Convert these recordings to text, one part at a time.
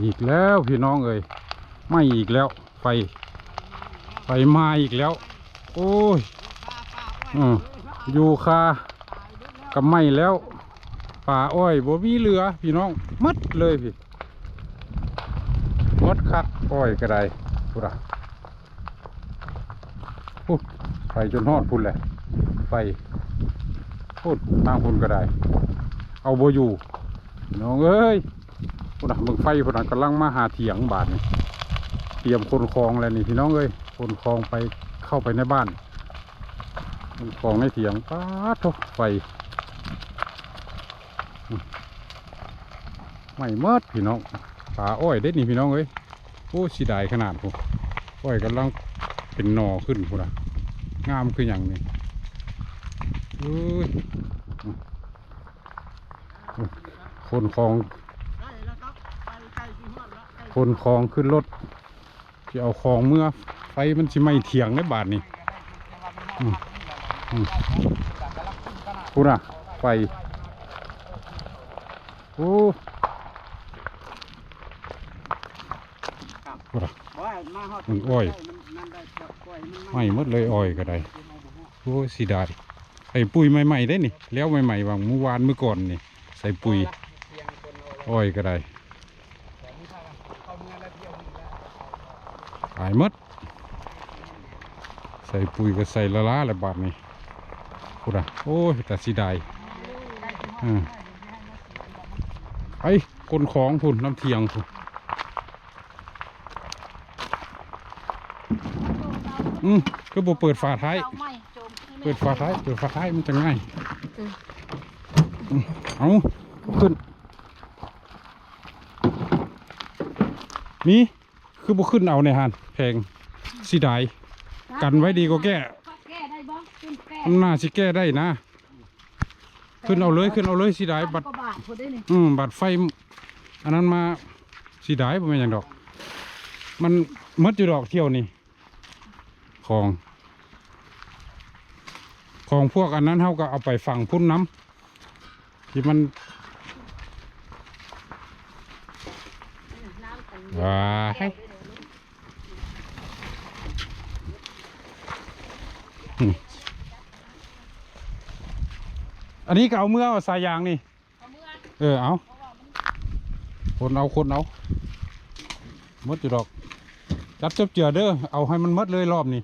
อีกแล้วพี่น้องเอ้ยไม่อีกแล้ว ไฟ ไฟมาอีกแล้ว โอ้ยอืมอยู่คากับไม่แล้ว ป่าอ้อยบ่มีเหลือ พี่น้องมัดเลยพี่หมดคักอ้อยก็ได้พุระพูดไฟจนฮอดพุ่นแหละ ไฟพูดทางพุ่นก็ได้เอาบ่อยู่พี่น้องเอ้ย พุ่นนะมึงไฟพุ่นนะกำลังมาหาเถียงบาทนี่เตรียมคนคลองแล้วนี่พี่น้องเอ้ยคนคลองไปเข้าไปในบ้านคนคลองในเถียงป้าดโทไฟไม่เมิดพี่น้องป่าอ้อยเด็ดนี่พี่น้องเอ้ยโอ้สีดายขนาดพุ่นอ้อยกำลังเป็นหนอขึ้นพุ่นนะงามคืออย่างนี้คนคลอง คนคลองขึ้นรถที่เอาคลองเมื่อไฟมันสิไม่เถียงในบาทนี่อืมอืมพูดอะไฟโอ้พูดอะมันอ้อยไม่หมดเลยอ้อยก็ได้โอ้สีดายใส่ปุ๋ยใหม่ๆได้นี่แล้วใหม่ๆวางเมื่อวานเมื่อก่อนนี่ ใส่ปุ๋ยอ้อยก็ได้ แต่นี่ถ้าเข้าเมืองแล้วเที่ยวนี่แล้ว ขายมด ใส่ปุ๋ยก็ใส่ละล้าละบาทนี่พูดอะโอ้ยแต่สีดายไอ้คนของพุ่นน้ำเทียงพุ่นอืมก็บ่เปิดฝาท้าย เปิดฝาท้าย เปิดฝาท้ายมันจะง่าย เอาขึ้น นี่ คือบ่ขึ้นเอาในหันแพงสีดายกันไว้ดีกว่าแก้แก้ได้บ่ขึ้นแก้มันน่าสิแก้ได้นะ ขึ้นเอาเลยขึ้นเอาเลยสีดายบัตรกว่าบาทพอได้นี่อืมบัตรไฟ อันนั้นมาสีดายบ่แม่นหยังดอก มันหมดอยู่ดอกเที่ยวนี่ของของพวกอันนั้นเฮาก็เอาไปฝังพุ่นน้ำที่มันน้ำกันว้า อันนี้ก็เอาเมื่อเอาสายยางนี่ เออเอาคนเอาคนเอาหมดอยู่ดอก จับจับเจือเด้อ เอาให้มันหมดเลยรอบนี้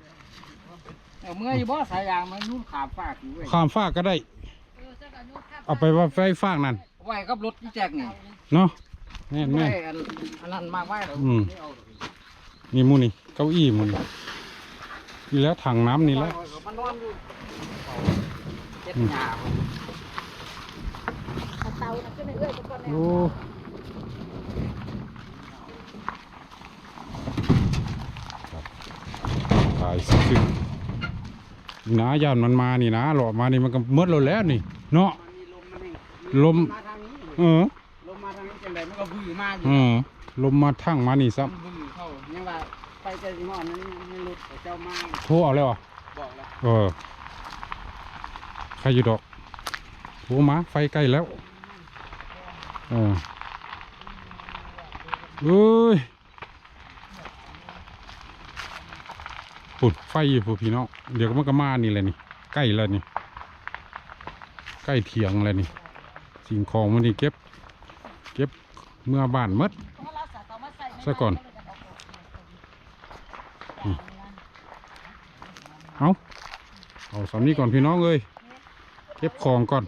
เอาเมื่ออยู่บ่สายยางมันนุ่นขาบฟากอยู่เว้ยข้ามฟากก็ได้เอาไปว่าไฟฟากนั่น ไว้กับรถที่แจกนี่เนาะแม่นไว้แม่นอันอันนั้นมากไว้แล้วอืม นี่เอานี่หมูนี่ เก้าอี้หมูนี่นี่แล้วถังน้ำนี่แล้วมันนอนอยู่เจ็ดหยาบ่เอาเตาน่ะขึ้นเรื่อยๆทุกคนเลยโอ้ตายสิขึ้นายานมันมานี่นะหลอกมานี่มันก็หมดเราแล้วนี่ เนาะลมมันเองลมมาทางนี้เออลมมาทางนี้จังไดมันก็บื้อมากอยู่เออลมมาทั้งมานี่ซ้มันบื้อเข้ายังว่าไปเจอที่ห้อนั้นยังรุดเจ้ามาโทรเอาแล้วเหรอะบอกแล้วเออใครอยู่ดอกโทรมาไฟใกล้แล้ว ออเอ้ยปุ่นไฟอยู่พู้พี่น้องเดี๋ยวมันก็มานี่แหละนี่ ใกล้แล้วนี่ ใกล้เถียงแล้วนี่ สิ่งของมันนี่เก็บ เก็บเมื่อบ้านหมดซะก่อน เอาเอาสำนี้ก่อนพี่น้องเอ้ยเก็บของก่อน